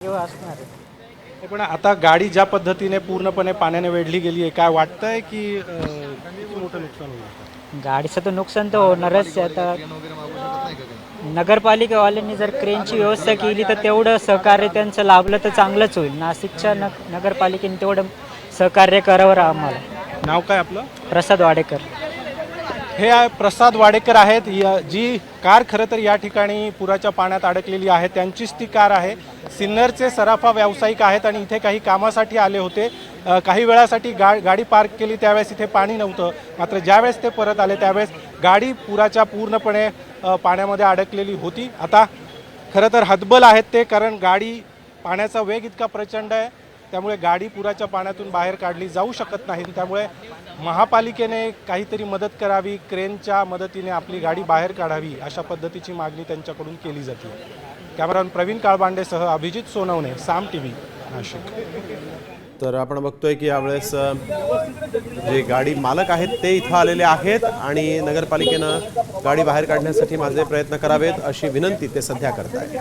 असणार आहे. पण आता गाडी ज्या पद्धतीने पूर्णपणे पाण्याने वेढली गेली आहे काय वाटतंय की अं, किती मोठं नुकसान गाडीचं तर नुकसान तर होणारच आहे. आता नगरपालिकावाल्यांनी जर क्रेनची व्यवस्था केली तर तेवढं सहकार्य त्यांचं लाभलं तर चांगलंच होईल. नाशिकच्या न नगरपालिकेने तेवढं सहकार्य करावं आम्हाला. नाव काय आपलं? प्रसाद वाडेकर. हे प्रसाद वाडेकर आहेत. या- जी कार खरं तर या ठिकाणी पुराच्या पाण्यात अडकलेली आहे. त्यांचीच ती कार आहे. सिन्नरचे सराफा व्यावसायिक आहेत आणि इथे काही कामासाठी आले होते. काही वेळासाठी गा गाडी पार्क केली. त्यावेळेस इथे पाणी नव्हतं. मात्र ज्यावेळेस ते परत आले त्यावेळेस गाडी पुराच्या पूर्णपणे पाण्यामध्ये अडकलेली होती. आता खरं तर हतबल आहेत ते कारण गाडी पाण्याचा वेग इतका प्रचंड आहे. त्यामुळे गाडी पुराच्या पाण्यातून बाहेर काढली जाऊ शकत नाही. त्यामुळे महापालिकेने काहीतरी मदत करावी क्रेनच्या मदतीने आपली गाडी बाहेर काढावी अशा पद्धतीची मागणी त्यांच्याकडून केली जाते. कॅमेरामॅन प्रवीण काळबांडेसह अभिजित सोनवणे साम टी व्ही नाशिक. तर आपण बघतोय की यावेळेस जे गाडी मालक आहेत ते इथं आलेले आहेत आणि नगरपालिकेनं गाडी बाहेर काढण्यासाठी माझे प्रयत्न करावेत अशी विनंती ते सध्या करत आहेत